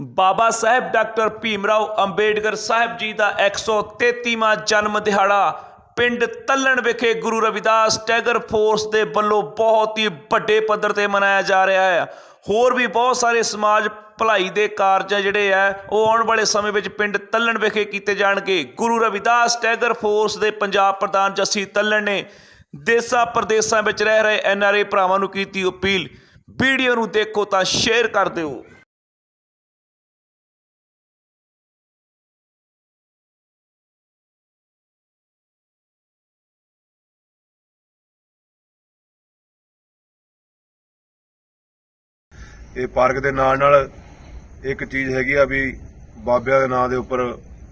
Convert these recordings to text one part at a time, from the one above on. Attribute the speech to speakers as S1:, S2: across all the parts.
S1: ਬਾਬਾ Sahib doctor Bhimrao Ambedkar Sahib ji ਦਾ 133ਵਾਂ ਜਨਮ ਦਿਹਾੜਾ ਪਿੰਡ ਤੱਲਣ ਵਿਖੇ ਗੁਰੂ ਰਵਿਦਾਸ ਟੈਗਰ ਫੋਰਸ ਦੇ ਵੱਲੋਂ ਬਹੁਤ ਹੀ ਵੱਡੇ ਪੱਧਰ ਤੇ ਮਨਾਇਆ ਜਾ ਰਿਹਾ ਹੈ। ਹੋਰ ਵੀ ਬਹੁਤ ਸਾਰੇ ਸਮਾਜ ਭਲਾਈ ਦੇ ਕਾਰਜ ਜਿਹੜੇ ਆ, ਉਹ ਆਉਣ ਵਾਲੇ ਸਮੇਂ ਵਿੱਚ ਪਿੰਡ ਤੱਲਣ ਵਿਖੇ ਕੀਤੇ ਜਾਣਗੇ। ਗੁਰੂ ਰਵਿਦਾਸ ਟੈਗਰ ਫੋਰਸ ਦੇ ਪੰਜਾਬ ਪ੍ਰਧਾਨ ਜੱਸੀ ਤੱਲਣ ਨੇ ਦੇਸਾਂ ਪ੍ਰਦੇਸਾਂ ਵਿੱਚ ਰਹਿ ਰਹੇ ਐਨਆਰਏ ਭਰਾਵਾਂ ਨੂੰ ਕੀਤੀ ਅਪੀਲ। ਵੀਡੀਓ ਨੂੰ ਦੇਖੋ ਤਾਂ ਸ਼ੇਅਰ ਕਰ ਦਿਓ।
S2: ਇਹ ਪਾਰਕ ਦੇ ਨਾਲ ਨਾਲ ਇੱਕ ਚੀਜ਼ ਹੈਗੀ ਆ ਵੀ ਬਾਬਿਆਂ ਦੇ ਨਾਂ ਦੇ ਉੱਪਰ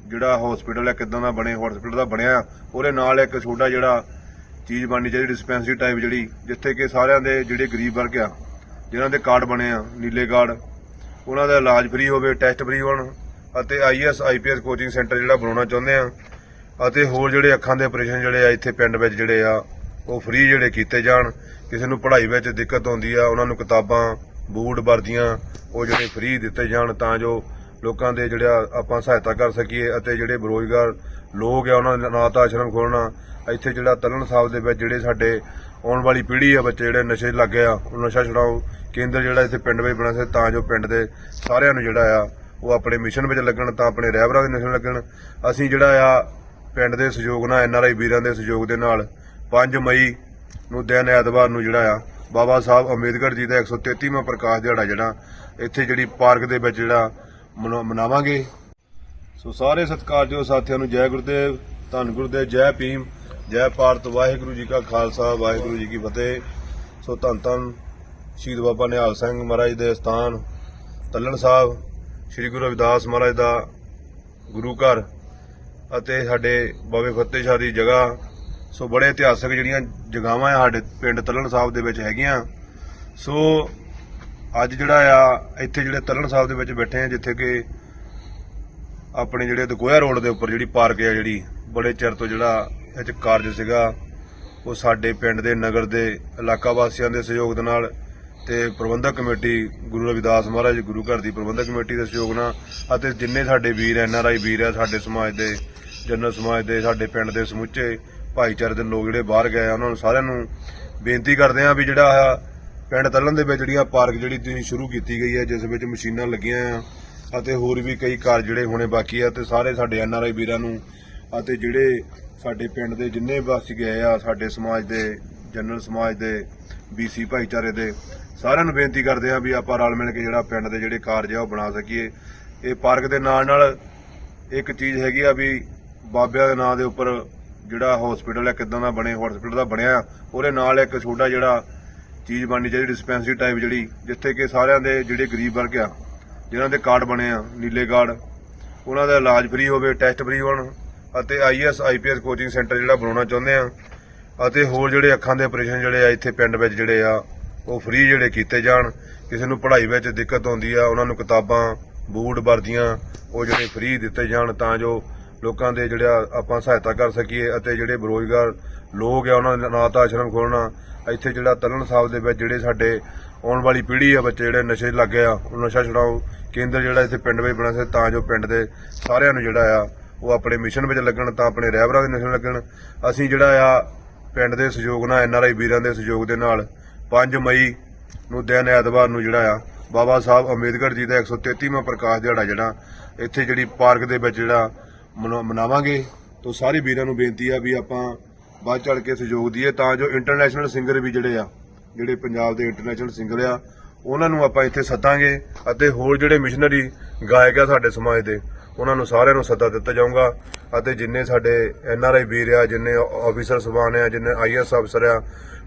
S2: ਜਿਹੜਾ ਹਸਪੀਟਲ ਹੈ ਕਿਦਾਂ ਦਾ ਬਣੇ ਹਸਪੀਟਲ ਦਾ ਬਣਿਆ ਉਹਦੇ ਨਾਲ ਇੱਕ ਛੋਟਾ ਜਿਹੜਾ ਚੀਜ਼ ਬਣਨੀ ਚਾਹੀਦੀ ਡਿਸਪੈਂਸਰੀ ਟਾਈਪ ਜਿਹੜੀ, ਜਿੱਥੇ ਕਿ ਸਾਰਿਆਂ ਦੇ ਜਿਹੜੇ ਗਰੀਬ ਵਰਗ ਆ, ਜਿਨ੍ਹਾਂ ਦੇ ਕਾਰਡ ਬਣੇ ਆ, ਨੀਲੇ ਕਾਰਡ, ਉਹਨਾਂ ਦਾ ਇਲਾਜ ਫ੍ਰੀ ਹੋਵੇ ਟੈਸਟ ਫ੍ਰੀ ਹੋਣ, ਅਤੇ ਆਈਐਸ ਆਈਪੀਐਸ ਕੋਚਿੰਗ ਸੈਂਟਰ ਜਿਹੜਾ ਬਣਾਉਣਾ ਚਾਹੁੰਦੇ ਆ, ਅਤੇ ਹੋਰ ਜਿਹੜੇ ਅੱਖਾਂ ਦੇ ਆਪਰੇਸ਼ਨ ਜਿਹੜੇ ਆ, ਇੱਥੇ ਪਿੰਡ ਵਿੱਚ ਜਿਹੜੇ ਆ, ਉਹ ਫ੍ਰੀ ਜਿਹੜੇ ਕੀਤੇ ਜਾਣ, ਕਿਸੇ ਨੂੰ ਪੜ੍ਹਾਈ ਵਿੱਚ ਦਿੱਕਤ ਆਉਂਦੀ ਆ, ਉਹਨਾਂ ਨੂੰ ਕਿਤਾਬਾਂ ਬੂਟ ਵਰਦੀਆਂ ਉਹ ਜਿਹੜੇ ਫ੍ਰੀ ਦਿੱਤੇ ਜਾਣ ਤਾਂ ਜੋ ਲੋਕਾਂ ਦੇ ਜਿਹੜਾ ਆਪਾਂ ਸਹਾਇਤਾ ਕਰ ਸਕੀਏ ਅਤੇ ਜਿਹੜੇ ਬੇਰੋਜ਼ਗਾਰ ਲੋਕ ਆ ਉਹਨਾਂ ਦੇ ਅਨਾਥ ਆਸ਼ਰਮ ਖੋਲ੍ਹਣਾ, ਇੱਥੇ ਜਿਹੜਾ ਤਲਣ ਸਾਹਿਬ ਦੇ ਵਿੱਚ ਜਿਹੜੇ ਸਾਡੇ ਆਉਣ ਵਾਲੀ ਪੀੜ੍ਹੀ ਆ ਬੱਚੇ ਜਿਹੜੇ ਨਸ਼ੇ ਲੱਗੇ ਆ, ਉਹ ਨਸ਼ਾ ਛੁਡਾਓ, ਕੇਂਦਰ ਜਿਹੜਾ ਇੱਥੇ ਪਿੰਡ ਵਿੱਚ ਬਣਾ ਸਕੇ ਤਾਂ ਜੋ ਪਿੰਡ ਦੇ ਸਾਰਿਆਂ ਨੂੰ ਜਿਹੜਾ ਆ ਉਹ ਆਪਣੇ ਮਿਸ਼ਨ ਵਿੱਚ ਲੱਗਣ ਤਾਂ ਆਪਣੇ ਰਹਿਬਰਾਂ ਦੇ ਨਸ਼ੇ ਲੱਗਣ। ਅਸੀਂ ਜਿਹੜਾ ਆ ਪਿੰਡ ਦੇ ਸਹਿਯੋਗ ਨਾਲ ਐਨਆਰਆਈ ਵੀਰਾਂ ਦੇ ਸਹਿਯੋਗ ਦੇ ਨਾਲ 5 ਮਈ ਨੂੰ ਦਿਨ ਐਤਵਾਰ ਨੂੰ ਜਿਹੜਾ ਆ ਬਾਬਾ ਸਾਹਿਬ ਅੰਬੇਦਕਰ ਜੀ ਦਾ 133ਵਾਂ ਪ੍ਰਕਾਸ਼ ਦਿਹਾੜਾ ਜਿਹੜਾ, ਇੱਥੇ ਜਿਹੜੀ ਪਾਰਕ ਦੇ ਵਿੱਚ ਜਿਹੜਾ ਮਨਾ- ਮਨਾਵਾਂਗੇ। ਸੋ ਸਾਰੇ ਸਤਿਕਾਰਯੋਗ ਸਾਥੀਆਂ ਨੂੰ ਜੈ ਗੁਰਦੇਵ, ਧੰਨ ਗੁਰਦੇਵ, ਜੈ ਭੀਮ, ਜੈ ਭਾਰਤ, ਵਾਹਿਗੁਰੂ ਜੀ ਕਾ ਖਾਲਸਾ, ਵਾਹਿਗੁਰੂ ਜੀ ਕੀ ਫਤਿਹ। ਸੋ ਧੰਨ ਧੰਨ ਸ਼ਹੀਦ ਬਾਬਾ ਨਿਹਾਲ ਸਿੰਘ ਮਹਾਰਾਜ ਦੇ ਸਥਾਨ, ਤੱਲਣ ਸਾਹਿਬ, ਸ੍ਰੀ ਗੁਰੂ ਰਵਿਦਾਸ ਮਹਾਰਾਜ ਦਾ ਗੁਰੂ ਘਰ ਅਤੇ ਸਾਡੇ ਬਾਬੇ ਫਤਿਹ ਸ਼ਾਹ ਦੀ ਜਗ੍ਹਾ ਸੋ ਬੜੇ ਇਤਿਹਾਸਕ ਜਿਹੜੀਆਂ ਜਗ੍ਹਾਵਾਂ ਆ ਸਾਡੇ ਪਿੰਡ ਤਲਣ ਸਾਹਿਬ ਦੇ ਵਿੱਚ ਹੈਗੀਆਂ। ਸੋ ਅੱਜ ਜਿਹੜਾ ਆ, ਇੱਥੇ ਜਿਹੜੇ ਤਲਣ ਸਾਹਿਬ ਦੇ ਵਿੱਚ ਬੈਠੇ ਆ, ਜਿੱਥੇ ਕਿ ਆਪਣੇ ਜਿਹੜੇ ਦਗੋਇਆ ਰੋਡ ਦੇ ਉੱਪਰ ਜਿਹੜੀ ਪਾਰਕ ਆ ਜਿਹੜੀ, ਬੜੇ ਚਿਰ ਤੋਂ ਜਿਹੜਾ ਇਹ 'ਚ ਕਾਰਜ ਸੀਗਾ, ਉਹ ਸਾਡੇ ਪਿੰਡ ਦੇ ਨਗਰ ਦੇ ਇਲਾਕਾ ਵਾਸੀਆਂ ਦੇ ਸਹਿਯੋਗ ਦੇ ਨਾਲ ਤੇ ਪ੍ਰਬੰਧਕ ਕਮੇਟੀ ਗੁਰੂ ਰਵਿਦਾਸ ਮਹਾਰਾਜ ਗੁਰੂ ਘਰ ਦੀ ਪ੍ਰਬੰਧਕ ਕਮੇਟੀ ਦੇ ਸਹਿਯੋਗ ਨਾਲ ਅਤੇ ਜਿੰਨੇ ਸਾਡੇ ਵੀਰ, ਐਨ ਆਰ ਆਈ ਵੀਰ ਆ ਸਾਡੇ ਸਮਾਜ ਦੇ, ਜਨਰਲ ਸਮਾਜ ਦੇ, ਸਾਡੇ ਪਿੰਡ ਦੇ ਸਮੁੱਚੇ ਭਾਈਚਾਰੇ ਦੇ ਲੋਕ ਜਿਹੜੇ ਬਾਹਰ ਗਏ ਆ, ਉਹਨਾਂ ਨੂੰ ਸਾਰਿਆਂ ਨੂੰ ਬੇਨਤੀ ਕਰਦੇ ਆ ਵੀ ਜਿਹੜਾ ਆ ਪਿੰਡ ਤਲਣ ਦੇ ਵਿੱਚ ਜਿਹੜੀਆਂ ਪਾਰਕ ਜਿਹੜੀ ਤੁਸੀਂ ਸ਼ੁਰੂ ਕੀਤੀ ਗਈ ਹੈ, ਜਿਸ ਵਿੱਚ ਮਸ਼ੀਨਾਂ ਲੱਗੀਆਂ ਆ ਅਤੇ ਹੋਰ ਵੀ ਕਈ ਕਾਰਜ ਜਿਹੜੇ ਹੋਣੇ ਬਾਕੀ ਆ ਤੇ ਸਾਰੇ ਸਾਡੇ ਐਨ ਆਰ ਆਈ ਵੀਰਾਂ ਨੂੰ ਅਤੇ ਜਿਹੜੇ ਸਾਡੇ ਪਿੰਡ ਦੇ ਜਿੰਨੇ ਵਾਸੀ ਗਏ ਆ, ਸਾਡੇ ਸਮਾਜ ਦੇ, ਜਨਰਲ ਸਮਾਜ ਦੇ ਬੀਸੀ ਭਾਈਚਾਰੇ ਦੇ, ਸਾਰਿਆਂ ਨੂੰ ਬੇਨਤੀ ਕਰਦੇ ਆ ਵੀ ਆਪਾਂ ਰਲ ਮਿਲ ਕੇ ਜਿਹੜਾ ਪਿੰਡ ਦੇ ਜਿਹੜੇ ਕਾਰਜ ਆ ਉਹ ਬਣਾ ਸਕੀਏ। ਇਹ ਪਾਰਕ ਦੇ ਨਾਲ ਨਾਲ ਇੱਕ ਚੀਜ਼ ਹੈਗੀ ਆ ਵੀ ਬਾਬਿਆਂ ਦੇ ਨਾਂ ਦੇ ਉੱਪਰ ਜਿਹੜਾ ਹਸਪੀਟਲ ਹੈ, ਕਿਦਾਂ ਦਾ ਬਣੇ ਹਸਪੀਟਲ ਦਾ ਬਣਿਆ, ਉਹਦੇ ਨਾਲ ਇੱਕ ਛੋਟਾ ਜਿਹੜਾ ਚੀਜ਼ ਬਣਨੀ ਚਾਹੀਦੀ ਡਿਸਪੈਂਸਰੀ ਟਾਈਪ ਜਿਹੜੀ, ਜਿੱਥੇ ਕਿ ਸਾਰਿਆਂ ਦੇ ਜਿਹੜੇ ਗਰੀਬ ਵਰਗ ਆ, ਜਿਨ੍ਹਾਂ ਦੇ ਕਾਰਡ ਬਣੇ ਆ, ਨੀਲੇ ਕਾਰਡ, ਉਹਨਾਂ ਦਾ ਇਲਾਜ ਫ੍ਰੀ ਹੋਵੇ ਟੈਸਟ ਫ੍ਰੀ ਹੋਣ, ਅਤੇ ਆਈਐਸ ਆਈਪੀਐਸ ਕੋਚਿੰਗ ਸੈਂਟਰ ਜਿਹੜਾ ਬਣਾਉਣਾ ਚਾਹੁੰਦੇ ਆ, ਅਤੇ ਹੋਰ ਜਿਹੜੇ ਅੱਖਾਂ ਦੇ ਆਪਰੇਸ਼ਨ ਜਿਹੜੇ ਆ, ਇੱਥੇ ਪਿੰਡ ਵਿੱਚ ਜਿਹੜੇ ਆ, ਉਹ ਫ੍ਰੀ ਜਿਹੜੇ ਕੀਤੇ ਜਾਣ, ਕਿਸੇ ਨੂੰ ਪੜ੍ਹਾਈ ਵਿੱਚ ਦਿੱਕਤ ਆਉਂਦੀ ਆ, ਉਹਨਾਂ ਨੂੰ ਕਿਤਾਬਾਂ ਬੂਟ ਵਰਦੀਆਂ, ਉਹ ਜਿਹੜੇ ਫ੍ਰੀ ਦਿੱਤੇ ਜਾਣ, ਤਾਂ ਜੋ ਲੋਕਾਂ ਦੇ ਜਿਹੜਾ ਆਪਾਂ ਸਹਾਇਤਾ ਕਰ ਸਕੀਏ ਅਤੇ ਜਿਹੜੇ ਬੇਰੋਜ਼ਗਾਰ ਲੋਕ ਆ, ਉਹਨਾਂ ਦੇ ਅਨਾਥ ਆਸ਼ਰਮ ਖੋਲ੍ਹਣਾ ਇੱਥੇ ਜਿਹੜਾ ਤਲਣ ਸਾਹਿਬ ਦੇ ਵਿੱਚ ਜਿਹੜੇ ਸਾਡੇ ਆਉਣ ਵਾਲੀ ਪੀੜ੍ਹੀ ਆ, ਬੱਚੇ ਜਿਹੜੇ ਨਸ਼ੇ ਲੱਗ ਗਏ ਆ, ਉਹ ਨਸ਼ਾ ਛੁਡਾਓ। ਕੇਂਦਰ ਜਿਹੜਾ ਇੱਥੇ ਪਿੰਡ ਵਿੱਚ ਬਣਾ ਸੇ, ਤਾਂ ਜੋ ਪਿੰਡ ਦੇ ਸਾਰਿਆਂ ਨੂੰ ਜਿਹੜਾ ਆ, ਉਹ ਆਪਣੇ ਮਿਸ਼ਨ ਵਿੱਚ ਲੱਗਣ, ਤਾਂ ਆਪਣੇ ਰਹਿਬਰਾਂ ਦੇ ਨਸ਼ੇ ਲੱਗਣ। ਅਸੀਂ ਜਿਹੜਾ ਆ, ਪਿੰਡ ਦੇ ਸਹਿਯੋਗ ਨਾਲ ਐਨਆਰਆਈ ਵੀਰਾਂ ਦੇ ਸਹਿਯੋਗ ਦੇ ਨਾਲ 5 ਮਈ ਨੂੰ ਦਿਨ ਐਤਵਾਰ ਨੂੰ ਜਿਹੜਾ ਆ, ਬਾਬਾ ਸਾਹਿਬ ਅੰਬੇਦਕਰ ਜੀ ਦਾ 133ਵਾਂ ਪ੍ਰਕਾਸ਼ ਦਿਹਾੜਾ ਜਿਹੜਾ, ਇੱਥੇ ਜਿਹੜੀ ਪਾਰਕ ਦੇ ਵਿੱਚ ਜਿਹੜਾ ਮਨਾ- ਮਨਾਵਾਂਗੇ। ਤੋਂ ਸਾਰੇ ਵੀਰਾਂ ਨੂੰ ਬੇਨਤੀ ਆ ਵੀ ਆਪਾਂ ਵੱਧ ਚੜ ਕੇ ਸਹਿਯੋਗ ਦਈਏ ਤਾਂ ਜੋ ਇੰਟਰਨੈਸ਼ਨਲ ਸਿੰਗਰ ਵੀ ਜਿਹੜੇ ਆ, ਜਿਹੜੇ ਪੰਜਾਬ ਦੇ ਇੰਟਰਨੈਸ਼ਨਲ ਸਿੰਗਰ ਆ, ਉਹਨਾਂ ਨੂੰ ਆਪਾਂ ਇੱਥੇ ਸੱਦਾਂਗੇ ਅਤੇ ਹੋਰ ਜਿਹੜੇ ਮਿਸ਼ਨਰੀ ਗਾਇਕ ਆ ਸਾਡੇ ਸਮਾਜ ਦੇ ਉਹਨਾਂ ਨੂੰ ਸਾਰਿਆਂ ਨੂੰ ਸੱਦਾ ਦਿੱਤਾ ਜਾਊਗਾ ਅਤੇ ਜਿੰਨੇ ਸਾਡੇ ਐਨ ਆਰ ਆਈ ਵੀਰ ਆ, ਜਿੰਨੇ ਆਫੀਸਰ ਸਬਾਨ ਆ, ਜਿੰਨੇ ਆਈਐਸ ਅਫਸਰ ਆ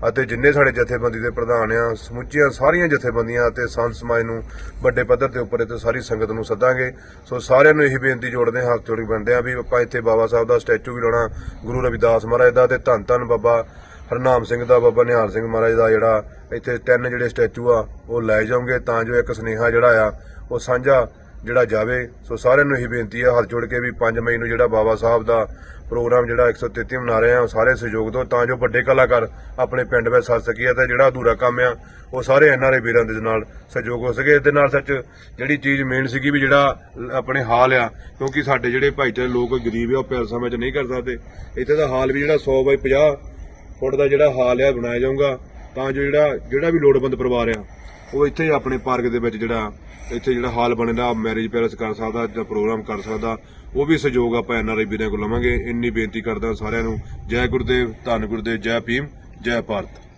S2: ਅਤੇ ਜਿੰਨੇ ਸਾਡੇ ਜਥੇਬੰਦੀ ਦੇ ਪ੍ਰਧਾਨ ਆ, ਸਮੁੱਚੀਆਂ ਸਾਰੀਆਂ ਜਥੇਬੰਦੀਆਂ ਅਤੇ ਸੰਤ ਸਮਾਜ ਨੂੰ ਵੱਡੇ ਪੱਧਰ ਤੇ ਉੱਪਰ ਤੇ ਸਾਰੀ ਸੰਗਤ ਨੂੰ ਸੱਦਾਂਗੇ। ਸੋ ਸਾਰਿਆਂ ਨੂੰ ਇਹੀ ਬੇਨਤੀ ਜੋੜਦੇ ਹਾਂ, ਹੱਥ ਜੋੜੀ ਬੰਦੇ ਆ ਵੀ ਆਪਾਂ ਇੱਥੇ ਬਾਬਾ ਸਾਹਿਬ ਦਾ ਸਟੈਚੂ ਵੀ ਲਾਉਣਾ, ਗੁਰੂ ਰਵਿਦਾਸ ਮਹਾਰਾਜ ਦਾ ਤੇ ਧੰਨ ਧੰਨ ਬਾਬਾ ਹਰਨਾਮ ਸਿੰਘ ਦਾ, ਬਾਬਾ ਨਿਹਾਲ ਸਿੰਘ ਮਹਾਰਾਜ ਦਾ ਜਿਹੜਾ ਇੱਥੇ ਤਿੰਨ ਜਿਹੜੇ ਸਟੈਚੂ ਆ, ਉਹ ਲੈ ਜਾਣਗੇ ਤਾਂ ਜੋ ਇੱਕ ਸੁਨੇਹਾ ਜਿਹੜਾ ਆ, ਉਹ ਸਾਂਝਾ ਜਿਹੜਾ ਜਾਵੇ। ਸੋ ਸਾਰਿਆਂ ਨੂੰ ਇਹੀ ਬੇਨਤੀ ਹੈ ਹੱਥ ਜੋੜ ਕੇ ਵੀ 5 ਮਈ ਨੂੰ ਜਿਹੜਾ ਬਾਬਾ ਸਾਹਿਬ ਦਾ ਪ੍ਰੋਗਰਾਮ ਜਿਹੜਾ 133 ਮਨਾ ਰਹੇ ਆ, ਉਹ ਸਾਰੇ ਸਹਿਯੋਗ ਤੋਂ ਤਾਂ ਜੋ ਵੱਡੇ ਕਲਾਕਾਰ ਆਪਣੇ ਪਿੰਡ ਵਿੱਚ ਸੱਜ ਸਕੀਏ ਤੇ ਜਿਹੜਾ ਅਧੂਰਾ ਕੰਮ ਆ, ਉਹ ਸਾਰੇ ਐਨਆਰਏ ਵੀਰਾਂ ਦੇ ਨਾਲ ਸਹਿਯੋਗ ਹੋ ਸਕੇ। ਇਸ ਦੇ ਨਾਲ ਸੱਚ ਜਿਹੜੀ ਚੀਜ਼ ਮੇਨ ਸੀਗੀ ਵੀ ਜਿਹੜਾ ਆਪਣੇ ਹਾਲ ਆ, ਕਿਉਂਕਿ ਸਾਡੇ ਜਿਹੜੇ ਭਾਈਚਾਰੇ ਲੋਕ ਗਰੀਬ ਆ, ਉਹ ਪੈਲਸਾਂ ਵਿੱਚ ਨਹੀਂ ਕਰ ਸਕਦੇ। ਇੱਥੇ ਦਾ ਹਾਲ ਵੀ ਜਿਹੜਾ 100 ਬਾਈ 50 ਫੁੱਟ ਦਾ ਜਿਹੜਾ ਹਾਲ ਆ, ਬਣਾਇਆ ਜਾਊਗਾ, ਤਾਂ ਜੋ ਜਿਹੜਾ ਜਿਹੜਾ ਵੀ ਲੋੜਵੰਦ ਪਰਿਵਾਰ ਆ ਉਹ ਇੱਥੇ ਹੀ ਆਪਣੇ ਪਾਰਕ ਦੇ ਵਿੱਚ ਜਿਹੜਾ, ਇੱਥੇ ਜਿਹੜਾ ਹਾਲ ਬਣੇਦਾ ਮੈਰਿਜ ਪੈਲਸ ਕਰ ਸਕਦਾ, ਜਾਂ ਪ੍ਰੋਗਰਾਮ ਕਰ ਸਕਦਾ, ਉਹ ਵੀ ਸਹਿਯੋਗ ਆਪਾਂ ਐਨਆਰਆਈ ਵੀਰਾਂ ਕੋਲ ਲਵਾਂਗੇ। ਇੰਨੀ ਬੇਨਤੀ ਕਰਦਾ ਸਾਰਿਆਂ ਨੂੰ। ਜੈ ਗੁਰਦੇਵ, ਧੰਨ ਗੁਰਦੇਵ, ਜੈ ਭੀਮ, ਜੈ ਭਾਰਤ।